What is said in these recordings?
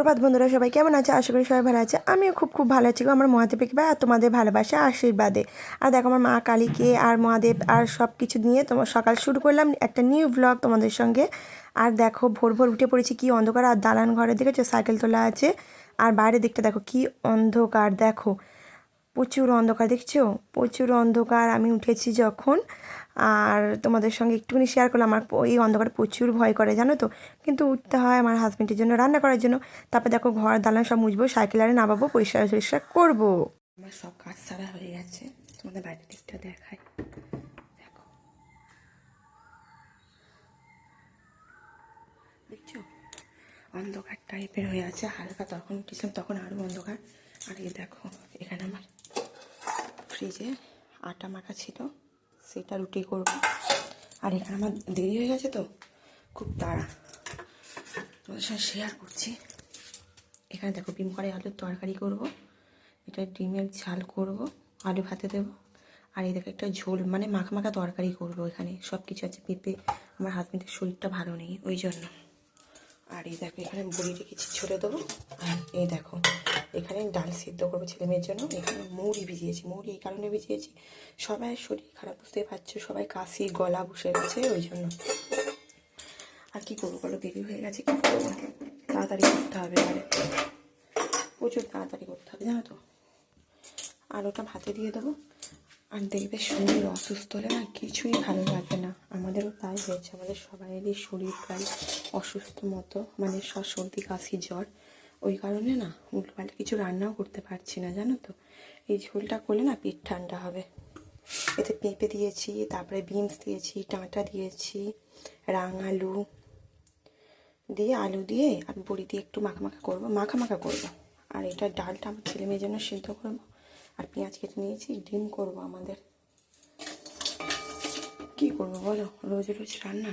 সুপ্রভাত বন্ধুরা, সবাই কেমন আছে? আশা করি সবাই ভালো আছে। আমিও খুব খুব ভালো আছি আমার মহাদেব আর তোমাদের ভালোবাসা আশীর্বাদে। আর দেখো আমার মা কালীকে আর মহাদেব আর সব কিছু নিয়ে তোমার সকাল শুরু করলাম, একটা নিউ ব্লগ তোমাদের সঙ্গে। আর দেখো ভোর ভোর উঠে পড়েছি কি অন্ধকার, আর দালান ঘরের দিকে যে সাইকেল তোলা আছে, আর বাইরের দিকটা দেখো কি অন্ধকার, দেখো। প্রচুর অন্ধকার, দেখছ? প্রচুর অন্ধকার। আমি উঠেছি যখন আর তোমাদের সঙ্গে একটুখানি শেয়ার করলাম। আমার এই অন্ধকার প্রচুর ভয় করে, জানো তো? কিন্তু উঠতে হয় আমার হাজব্যান্ডের জন্য, রান্না করার জন্য। তারপর দেখো ঘর, দালান সব মুছবো সাইকেল আরে নামাবো, পরিষ্কার পরিষ্কার করব। আমার সব কাজ সারা হয়ে গেছে। তোমাদের বাইরের দিকটা দেখাই। দেখো। দেখছ? অন্ধকার টাইপের হয়ে আছে। হালকা তখন উঠেছিলাম তখন আরও অন্ধকার। আর এই দেখো, এখানে আমার ফ্রিজে আটা মাখা ছিল। সেটা রুটি করব। আর এখানে আমার দেরি হয়ে গেছে তো, খুব তাড়া। তোমাদের সঙ্গে শেয়ার করছি। এখানে দেখো ডিম করে আলুর তরকারি করব। এটা ডিমের ঝাল করব, আলু ভাতে দেবো। আর এই দেখো একটা ঝোল মানে মাখা মাখা তরকারি করব এখানে। সব কিছু আছে পেঁপে, আমার হাজবেন্ডের শরীরটা ভালো নেই, ওই জন্য। আর এই দেখো এখানে বড়ি রেখেছি ছড়ে দেবো। আর এই দেখো এখানে ডাল সিদ্ধ করব ছেলে মেয়ের জন্য। এখানে মুড়ি ভিজিয়েছি, মুড়ি এই কারণে ভিজিয়েছি। সবাই শরীর খারাপ বুঝতে পারছ? সবাই কাশি, গলা বসে গেছে, ওই জন্য। আর কি করব বলো? দেরি হয়ে গেছে, কি করব? তাড়াতাড়ি করতে হবে এবারে। প্রচুর তাড়াতাড়ি করতে হবে, জানো তো? আর ওটা ভাতে দিয়ে দেবো। আর দেখবে শরীর অসুস্থ হলে না কিছুই ভালো লাগবে না। আমাদেরও তাই হয়েছে, আমাদের সবাইয়েরই শরীর প্রায় অসুস্থ মতো। মানে সব সর্দি, কাশি, জ্বর। ওই কারণে না উল্টোপাল্টা কিছু রান্নাও করতে পারছি না, জানো তো। এই ঝোলটা করলে না পেট ঠান্ডা হবে। এতে পেঁপে দিয়েছি, তারপরে বিনস দিয়েছি ডাঁটা দিয়েছি রাং আলু দিয়ে আলু দিয়ে আর বড়ি দিয়ে একটু মাখা মাখা করব, মাখা মাখা করব। আর এটা ডালটা আমার ছেলে মেয়ের জন্য সিদ্ধ করব। আর পেঁয়াজ কেটে নিয়েছি, ডিম করব আমাদের। কি করব বলো? রোজ রোজ রান্না।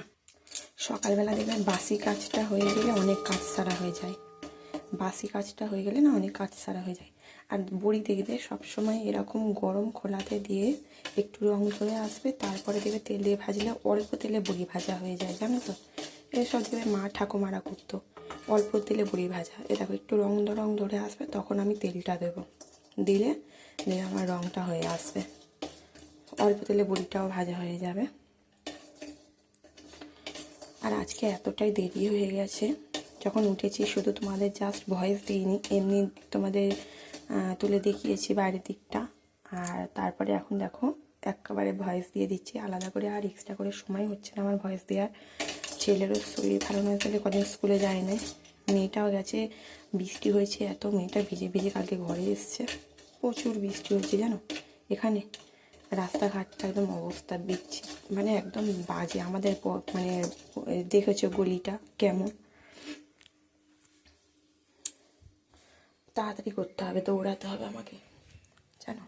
সকালবেলা দেখবেন বাসি কাজটা হয়ে গেলে অনেক কাজ সারা হয়ে যায়। বাসি কাজটা হয়ে গেলে না অনেক কাজ সারা হয়ে যায়। আর বড়ি দেখবে সবসময় এরকম গরম খোলাতে দিয়ে একটু রং ধরে আসবে, তারপরে দেখবে তেল ভাজলে অল্প তেলে বড়ি ভাজা হয়ে যায়, জানো তো? এসব দেখবে মা ঠাকুমারা করতো। অল্প তেলে বড়ি ভাজা। এ দেখো, একটু রং রং ধরে আসবে, তখন আমি তেলটা দেবো। দিলে দিয়ে আমার রঙটা হয়ে আসবে। অল্প তেলে বড়িটাও ভাজা হয়ে যাবে। আর আজকে এতটাই দেরি হয়ে গেছে। যখন উঠেছি, শুধু তোমাদের জাস্ট ভয়েস দিইনি, এমনি তোমাদের তুলে দেখিয়েছি বাইরের দিকটা। আর তারপরে এখন দেখো, একেবারে ভয়েস দিয়ে দিচ্ছি, আলাদা করে আর এক্সট্রা করে সময় হচ্ছে না আমার ভয়েস দেওয়ার। ছেলেরও শরীর ভালো না থাকলে কদিন স্কুলে যায় না মেয়েটাও গেছে, বৃষ্টি হয়েছে এত, মেয়েটা ভিজে ভিজে কালকে ঘরে এসছে। প্রচুর বৃষ্টি হচ্ছে জানো? এখানে রাস্তাঘাটটা একদম অবস্থা বিচ্ছি মানে একদম বাজে। আমাদের মানে দেখেছ গলিটা কেমন? তাড়াতাড়ি করতে হবে, দৌড়াতে হবে আমাকে। জানো?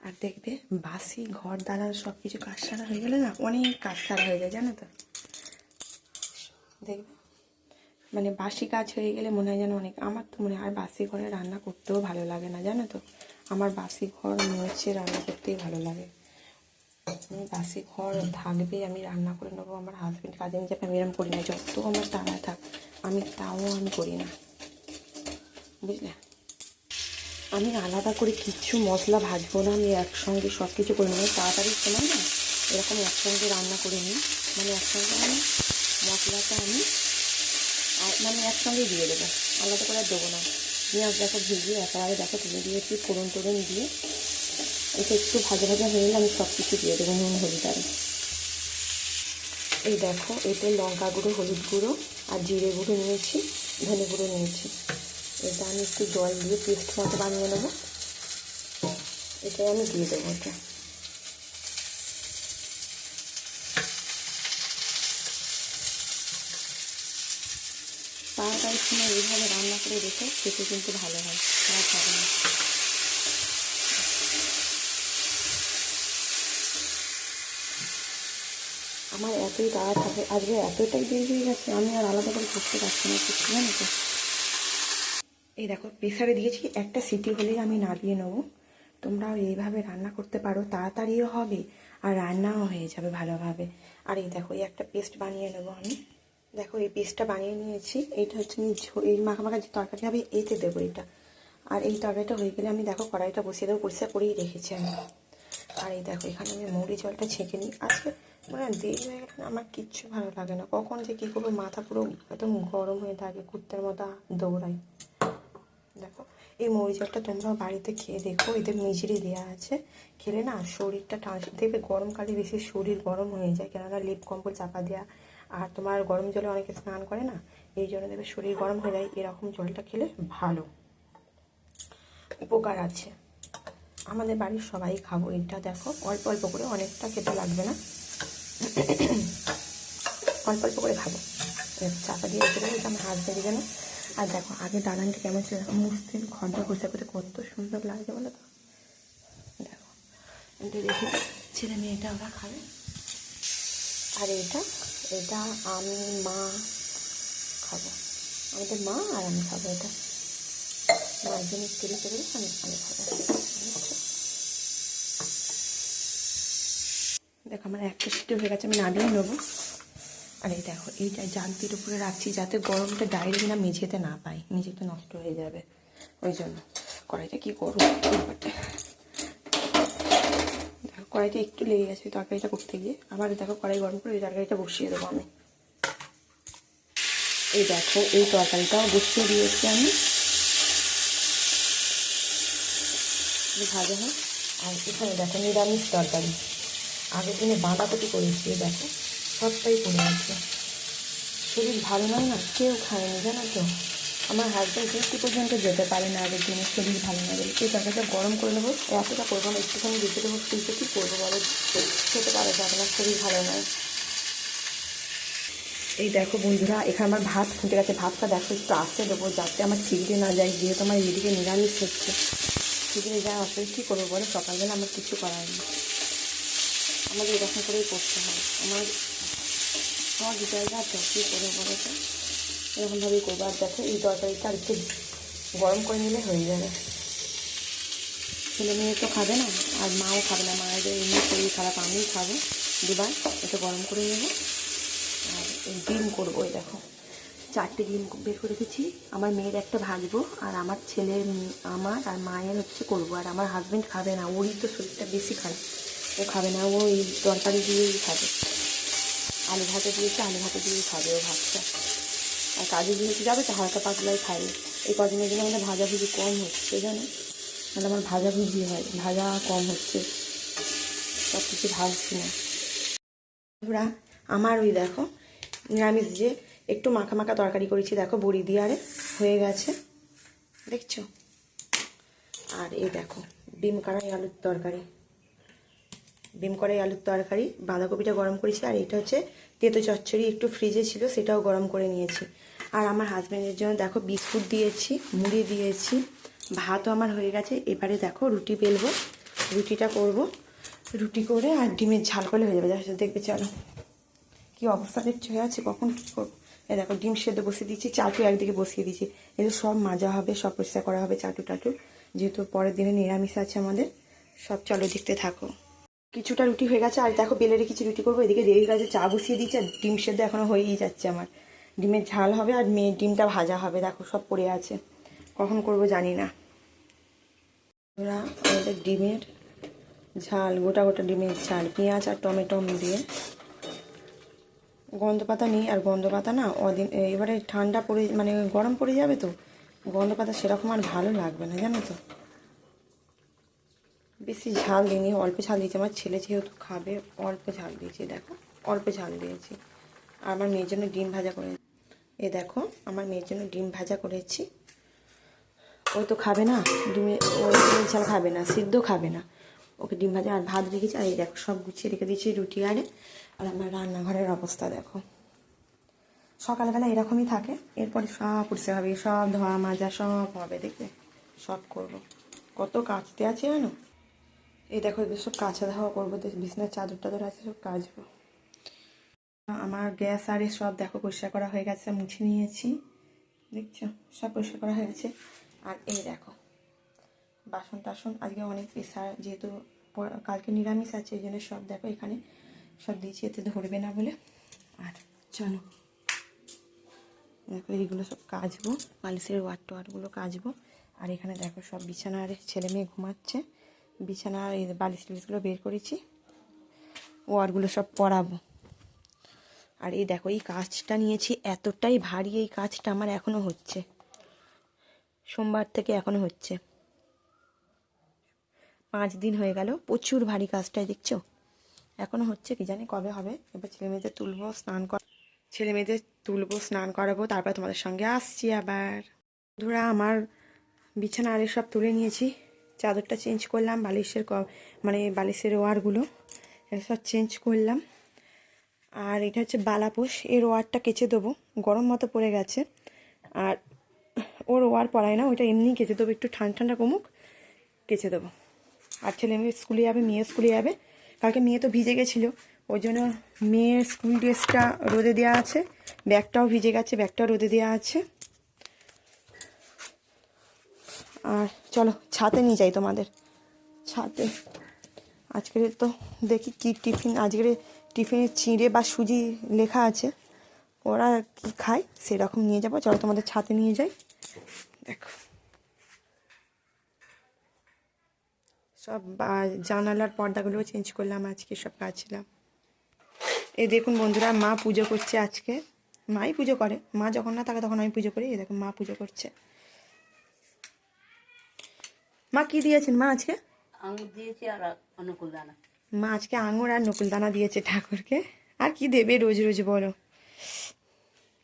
আর দেখবে বাসি, ঘর দালান সব কিছু কাজ সারা হয়ে গেলে না, অনেক কাজ সারা হয়ে যায়, জানো তো? দেখবে? মানে বাসি কাজ হয়ে গেলে মনে হয় যেন অনেক, আমার তো মনে হয় বাসি ঘরে রান্না করতেও ভালো লাগে না, জানো তো? আমার বাসি ঘর মুছে রান্না করতেই ভালো লাগে। বাসি ঘর থাকবে আমি রান্না করে নেব, আমার হাজব্যান্ড কাজে নিয়ে যাবে, আমি এরম করি না, যত আমার তাড়া থাক, আমি তাও আমি করি না। বুঝলে? আমি আলাদা করে কিচ্ছু মশলা ভাজবো না, আমি একসঙ্গে সব কিছু করে নেব, তাড়াতাড়ি সময় না, এরকম একসঙ্গে রান্না করে নিই মানে একসঙ্গে আমি মশলাটা আমি মানে একসঙ্গে দিয়ে দেবো, আলাদা করে আর দেবো না। পেঁয়াজ দেখো ভিজিয়ে একেবারে দেখো, তুলে দিয়েছি ফোড়ন টোড়ন দিয়ে এটা একটু ভাজা ভাজা হয়ে গেলে আমি সব কিছু দিয়ে দেবো, নুন, হলুদ আর এই দেখো, এতে লঙ্কা গুঁড়ো, হলুদ গুঁড়ো আর জিরে গুঁড়ো নিয়েছি, ধনে গুঁড়ো নিয়েছি। এটা আমি একটু জল দিয়ে পেস্ট মতো বানিয়ে নেব। এটাই আমি দিয়ে দেবো এটা। তাড়াতাড়ি সময় এইভাবে রান্না করে রেখে খেতে কিন্তু ভালো হয় খারাপ না। আমার এতই তাড়া থাকে আজকে এতটাই দেরি হয়ে গেছে, আমি আর আলাদা করে করতে পারছি না, কিছু জানো তো? এই দেখো, প্রেসারে দিয়েছি, একটা সিটি হলেই আমি নাড়িয়ে নেব। তোমরাও এইভাবে রান্না করতে পারো, তাড়াতাড়িও হবে আর রান্নাও হয়ে যাবে ভালোভাবে। আর এই দেখো, এই একটা পেস্ট বানিয়ে নেব আমি। দেখো, এই পেস্টটা বানিয়ে নিয়েছি, এইটা হচ্ছে আমি এই মাখা মাখা যে তরকারি হবে এতে দেবো এটা আর এই তরকারিটা হয়ে গেলে আমি দেখো, কড়াইটা বসিয়ে দেবো, পরিষ্কার করেই রেখেছি আমি। আর এই দেখো, এখানে আমি মৌরি জলটা ছেঁকে নিই। আজকে মানে দেরি হয়ে গেলে আমার কিচ্ছু ভালো লাগে না। কখন যে কী করব, মাথা পুরো একদম গরম হয়ে থাকে, কুত্তার মতো দৌড়াই। দেখো, এই মৌরি জলটা তোমরাও বাড়িতে খেয়ে দেখো, এতে মিজরি দেওয়া আছে। খেলে না শরীরটা টান, দেখবে গরমকালে বেশি শরীর গরম হয়ে যায়, কেননা লিপ কম্বল চাপা দেওয়া আর তোমার গরম জলে অনেকে স্নান করে না, এই জন্য দেখবে শরীর গরম হয়ে যায়, এরকম জলটা খেলে ভালো। উপকার আছে। আমাদের বাড়ির সবাই খাব, এটা দেখো। অল্প অল্প করে, অনেকটা খেতে লাগবে না। অল্প অল্প করে খাব। চাপা দিয়ে রেখে দেবো আমার হাত হাজব্যান্ড যেন আর দেখো, আগে দালানটা কেমন ছিল? মুসলিম ঘণ্টা ঘষে করতে কত সুন্দর লাগে বলো তো। দেখো, এটা রেখে। ছেলে মেয়েটা ওরা খাবে। আর এটা এটা আমি, মা খাব। আমাদের মা আর আমি খাব এটা। মার জন্য রেখে দেবো আমি আমি খাব। দেখো আমার একটা সিটি হয়ে গেছে, আমি নামিয়ে নেব। আর এই দেখো এইটা জানতির উপরে রাখছি যাতে গরমটা ডাইরেক্ট না মেঝেতে না পাই, মেঝেতে নষ্ট হয়ে যাবে। ওই জন্য কড়াইটা কী করব? এবারটা দেখো, কড়াইটা একটু লেগে গেছে তরকারিটা করতে গিয়ে। আবার দেখো কড়াই গরম করে ওই তরকারিটা বসিয়ে দেবো আমি। এই দেখো, এই তরকারিটাও বসিয়ে দিয়েছি আমি। ভাজা হয় আর এখানে দেখো নিরামিষ তরকারি। আগের দিনে বাঁধাকপি করেছি দেখো, সবটাই পড়ে আছে। শরীর ভালো নয় না? কেউ খায়নি, জানো তো? আমার হাজব্যান্ড ডিউটি পর্যন্ত যেতে পারে না আগের দিনে, শরীর ভালো না। গেলে সেই তরকারিটা গরম করে নেব, এতটা করব না, একটুখানি রেখে দেবো, ফ্রিজে কী করব বলো? খেতে পারে যাবে না শরীর ভালো নয়। এই দেখো বন্ধুরা, এখানে আমার ভাত ফুটে গেছে। ভাতটা দেখো, একটু আসতে দেবো, যাতে আমার ছিগড়ে না যায়, যেহেতু আমার এদিকে নিরামিষ হচ্ছে। ছিগড়ে যায় আসলে কী করব বলো? সকালবেলা আমার কিছু করার নেই। আমাদের এরকম করেই করতে হয়। আমার আমার জায়গা তো কী করব বলো তো? এরকমভাবেই করব। আর দেখো, এই তরকারিটা আর একটু গরম করে নিলে হয়ে যাবে। ছেলে মেয়ে তো খাবে না, আর মাও খাবে না। মায়েদের এমনি শরীর খারাপ আমিই খাব। দুবার এটা গরম করে নেব। আর এই ডিম করব, এই দেখো। চারটে ডিম বের করে রেখেছি আমার মেয়ের একটা ভাজবো, আর আমার ছেলের, আমার আর মায়ের হচ্ছে করব। আর আমার হাজব্যান্ড খাবে না, ওরই তো শরীরটা বেশি খারাপ। ও খাবে না, ও এই তরকারি দিয়েই খাবে। আলু ভাতে দিয়েছে, আলু ভাতে দিয়েই খাবে ও ভাতটা। আর কাজে দিয়েছে যাবে তো, হালকা পাতলাই খাবে। এই কদিনের জন্য আমাদের ভাজাভুজি কম হচ্ছে, জানো? মানে আমার ভাজাভুজি হয়, ভাজা কম হচ্ছে। সব কিছু ভাজছি না। বন্ধুরা, আমার ওই দেখো, নিরামিষ যে একটু মাখা মাখা তরকারি করেছি, দেখো, বড়ি দিয়ে আরে হয়ে গেছে। দেখছ? আর এই দেখো, ডিম কড়াই আলুর তরকারি। ডিম কড়াই, আলুর তরকারি, বাঁধাকপিটা গরম করেছি, আর এটা হচ্ছে তেতো চচ্চড়ি একটু ফ্রিজে ছিল, সেটাও গরম করে নিয়েছি। আর আমার হাজব্যান্ডের জন্য দেখো বিস্কুট দিয়েছি, মুড়ি দিয়েছি, ভাতও আমার হয়ে গেছে। এবারে দেখো রুটি বেলবো, রুটিটা করব। রুটি করে আর ডিমের ঝাল করলে হয়ে যাবে। যা দেখবে চলো। কি অবস্থা দেখছ? হয়ে আছে কখন? কী করব এ দেখো, ডিম সেদ্ধ বসিয়ে দিচ্ছি চাটু একদিকে বসিয়ে দিচ্ছি এগুলো সব মাজা হবে, সব পরিষ্কার করা হবে চাটু টাটু যেহেতু পরের দিনে নিরামিষ আছে আমাদের, সব চলো দেখতে থাকো। কিছুটা রুটি হয়ে গেছে, আর দেখো বেলে রেখেছি রুটি করব, এদিকে দেরি হয়ে গেছে, চা বসিয়ে দিচ্ছি আর ডিম সেদ্ধ এখনও হয়েই যাচ্ছে আমার। ডিমের ঝাল হবে, আর মেয়ে ডিমটা ভাজা হবে, দেখো সব পড়ে আছে। কখন করব জানি না। ওরা আমাদের ডিমের ঝাল, গোটা গোটা ডিমের ঝাল, পেঁয়াজ আর টমেটো দিয়ে গন্ধ পাতা নেই, আর গন্ধ পাতা না অদিন, এবারে ঠান্ডা পড়ে মানে গরম পড়ে যাবে তো গন্ধ পাতা সেরকম আর ভালো লাগবে না, জানো তো? বেশি ঝাল দিইনি, অল্প ঝাল দিয়েছি। আমার ছেলে যেহেতু খাবে, অল্প ঝাল দিয়েছি, দেখো, অল্প ঝাল দিয়েছি। আর আমার মেয়ের জন্য ডিম ভাজা করে এ দেখো, আমার মেয়ের জন্য ডিম ভাজা করেছি। ওই তো খাবে না, ডিমে ওই ঝাল খাবে না, সিদ্ধ খাবে না। ওকে ডিম ভাজা আর ভাত রেখেছি, আর এই দেখো, সব গুছিয়ে রেখে দিয়েছি রুটি আরে। আর আমার রান্নাঘরের অবস্থা দেখো। সকালবেলা এরকমই থাকে, এরপরে সব পরিষ্কার হবে, সব ধোয়া মাজা সব হবে, দেখবে? সব করব। কত কাচতে আছে জানো? এই দেখো এগুলো সব কাঁচা ধাওয়া করব বিছনার চাদর টাদর আছে, সব কাচবো। আমার গ্যাস আর সব দেখো, পরিষ্কার করা হয়ে গেছে, মুছে নিয়েছি। দেখছ? সব পরিষ্কার করা হয়ে গেছে। আর এই দেখো, বাসন টাসন আজকে অনেক পেশার, যেহেতু কালকে নিরামিষ আছে, এই জন্য সব দেখো এখানে, সব দিয়েছি, এতে ধরবে না বলে। আর চলো, দেখো, এইগুলো সব কাচবো, বালিশের ওয়ার টোয়ারগুলো কাচবো। আর এখানে দেখো, সব বিছানার ছেলে মেয়ে ঘুমাচ্ছে। বিছানার এই বালিশ টালিশগুলো বের করেছি। ওয়ারগুলো সব পরাবো। আর এই দেখো, এই কাজটা নিয়েছি, এতটাই ভারী এই কাজটা আমার এখনও হচ্ছে। সোমবার থেকে এখনও হচ্ছে। পাঁচ দিন হয়ে গেল, প্রচুর ভারী কাজটাই, দেখছ? এখনও হচ্ছে, কি জানি কবে হবে? এবার ছেলে মেয়েদের তুলবো, স্নান কর ছেলে মেয়েদের তুলবো, স্নান করাবো, তারপর তোমাদের সঙ্গে আসছি আবার। ধরা আমার বিছানা আরে সব তুলে নিয়েছি। চাদরটা চেঞ্জ করলাম, বালিশের ক- মানে বালিশের ওয়ারগুলো সব চেঞ্জ করলাম। আর এটা হচ্ছে বালাপোষ এর ওয়ারটা কেচে দেবো, গরম মতো পড়ে গেছে। আর ওর ওয়ার পড়ায় না, ওইটা এমনি কেচে দেবো, একটু ঠান্ডা ঠান্ডা কমুক, কেচে দেবো। আর ছেলে মেয়ে স্কুলে যাবে, মেয়ে স্কুলে যাবে। কালকে মেয়ে তো ভিজে গেছিল, ওই জন্য মেয়ের স্কুল ড্রেসটা রোদে দেওয়া আছে, ব্যাগটাও ভিজে গেছে, ব্যাগটাও রোদে দেওয়া আছে। আর চলো, ছাতে নিয়ে যাই তোমাদের। ছাতে। আজকের তো দেখি কি টিফিন, আজকের টিফিনে চিঁড়ে বা সুজি লেখা আছে। ওরা কি খায় সেরকম নিয়ে যাব। চলো তোমাদের ছাতে নিয়ে যাই। দেখো। সব জানালার পর্দাগুলো চেঞ্জ করলাম, আজকে সব কাচলাম। এই দেখুন বন্ধুরা, মা পুজো করছে আজকে। মাই পুজো করে। মা যখন না থাকে তখন আমি পুজো করি। এই দেখুন, মা পুজো করছে। মা কি দিয়েছেন? মা আজকে? আঙুর দিয়েছি আর অনুকূল দানা মা আজকে আঙুর আর নকুলদানা দিয়েছে ঠাকুরকে। আর কি দেবে রোজ রোজ বলো।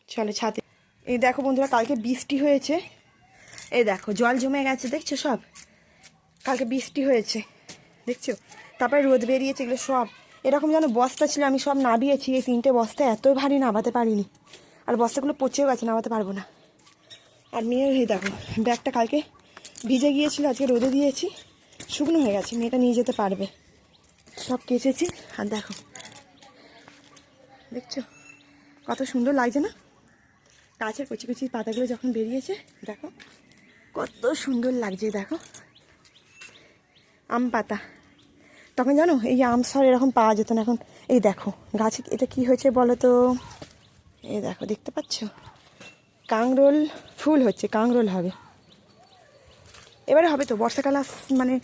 চলো ছাতে। এই দেখো বন্ধুরা কালকে বৃষ্টি হয়েছে। এই দেখো জল জমে গেছে দেখছ সব? কালকে বৃষ্টি হয়েছে দেখছ? তারপরে রোদ বেরিয়েছে এগুলো সব। এরকম যেন বস্তা ছিল আমি সব নাবিয়েছি। এই তিনটে বস্তা এত ভারী নামাতে পারিনি। আর বস্তাগুলো পচেও গেছে নামাতে পারব না। আর মেয়ের এই দেখো ব্যাগটা কালকে ভিজে গিয়েছিল, আজকে রোদে দিয়েছি। শুকনো হয়ে গেছে, মেয়েটা নিয়ে যেতে পারবে। সব কেচেছি, আর দেখো। দেখছ? কত সুন্দর লাগছে না? গাছের কচি কচি পাতাগুলো যখন বেরিয়েছে, দেখো। কত সুন্দর লাগছে, দেখো। আম পাতা। তখন জানো, এই আম সর এরকম পাওয়া যেত না, এখন এই দেখো, গাছে এটা কি হয়েছে বলো তো? এই দেখো, দেখতে পাচ্ছ? কাংরোল ফুল হচ্ছে, কাংরোল হবে। এবারে হবে তো বর্ষাকাল আস মানে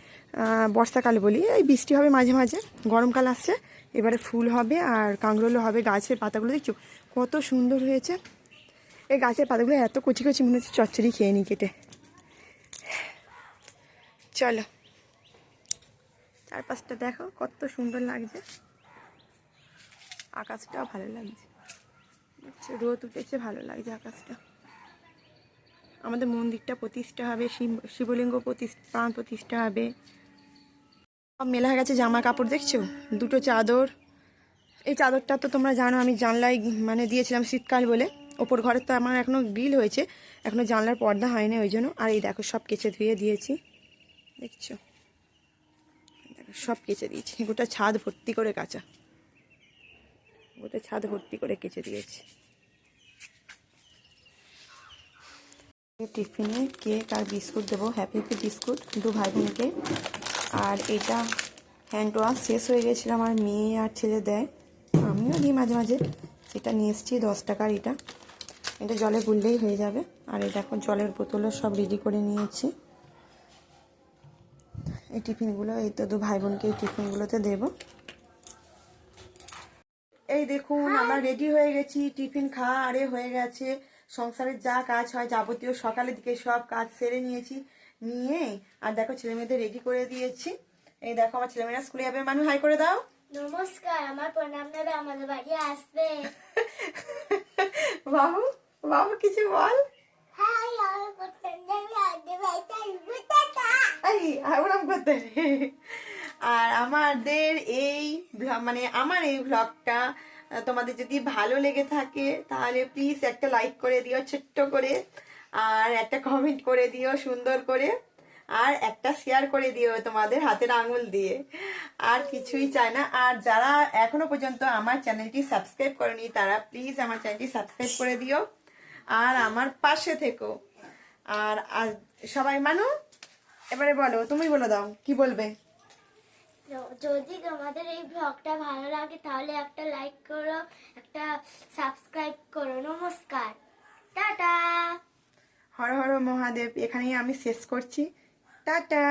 বর্ষাকাল বলি, এই বৃষ্টি হবে মাঝে মাঝে গরমকাল আসছে, এবারে ফুল হবে আর কাঁকরোলও হবে, গাছের পাতাগুলো দেখছ কত সুন্দর হয়েছে। এই গাছের পাতাগুলো এত কচি কচি মনে হচ্ছে চচ্চড়ি খেয়ে নি কেটে। চলো, চারপাশটা দেখো কত সুন্দর লাগছে। আকাশটাও ভালো লাগছে। রোদ উঠেছে, ভালো লাগছে আকাশটা। আমাদের মন্দিরটা প্রতিষ্ঠা হবে, শিব- শিবলিঙ্গ প্রাণ প্রতিষ্ঠা হবে। সব মেলা হয়ে গেছে, জামা কাপড় দেখছ? দুটো চাদর। এই চাদরটা তো তোমরা জানো, আমি জানলায় মানে দিয়েছিলাম শীতকাল বলে। ওপর ঘরের তো আমার এখনও বিল হয়েছে এখনও জানলার পর্দা হয়নি ওই জন্য। আর এই দেখো, সব কেচে ধুয়ে দিয়েছি। দেখছ? দেখো, সব কেচে দিয়েছি। গোটা ছাদ ভর্তি করে কাঁচা। গোটা ছাদ ভর্তি করে কেচে দিয়েছি। টিফিনে কেক আর বিস্কুট দেবো। হ্যাপি হ্যাপি বিস্কুট দু ভাই বোনকে আর এটা হ্যান্ড ওয়াশ শেষ হয়ে গেছিল আমার মেয়ে আর ছেলে দেয়। আমিও দিই মাঝে মাঝে। এটা নিয়ে এসেছি দশ টাকার এটা। এটা জলে গুললেই হয়ে যাবে। আর এই দেখো জলের বোতলও সব রেডি করে নিয়েছি। এই টিফিনগুলো এই তো দু ভাই বোনকে এই টিফিনগুলোতে দেবো। এই দেখুন আমরা রেডি হয়ে গেছি। টিফিন খাওয়া আরে হয়ে গেছে। সংসারের যা কাজ হয় যাবতীয় সকালের দিকে সব কাজ সেরে নিয়েছি নিয়ে আর দেখো ছেলে মেয়েদের রেডি করে দিয়েছি। এই দেখো আমার ছেলেমেয়েরা স্কুলে যাবে। মানুষ হাই করে দাও। নমস্কার আমার প্রণাম নেবে আমাদের বাড়ি আসবে। বাবু বাবু কিছু বল। হাই আমার প্রণাম নেবে আমাদের বাড়িতে আসবে টাটা এই আরাম করতে আর আমাদের এই মানে আমার এই ব্লগটা তোমাদের যদি ভালো লেগে থাকে, তাহলে প্লিজ একটা লাইক করে দিও, ছোট্ট করে, আর একটা কমেন্ট করে দিও, সুন্দর করে, আর একটা শেয়ার করে দিও তোমাদের হাতের আঙুল দিয়ে। আর কিছুই চায় না। আর যারা এখনও পর্যন্ত আমার চ্যানেলটি সাবস্ক্রাইব করেনি, তারা প্লিজ আমার চ্যানেলটি সাবস্ক্রাইব করে দিও। আর আমার পাশে থেকো। আর সবাই মানু, এবারে বলো, তুমি বলে দাও, কি বলবে? যদি তোমাদের এই ব্লগটা ভালো লাগে, তাহলে একটা লাইক করো, একটা সাবস্ক্রাইব করো। নমস্কার। টাটা। হর হর মহাদেব, এখানেই আমি শেষ করছি। টাটা।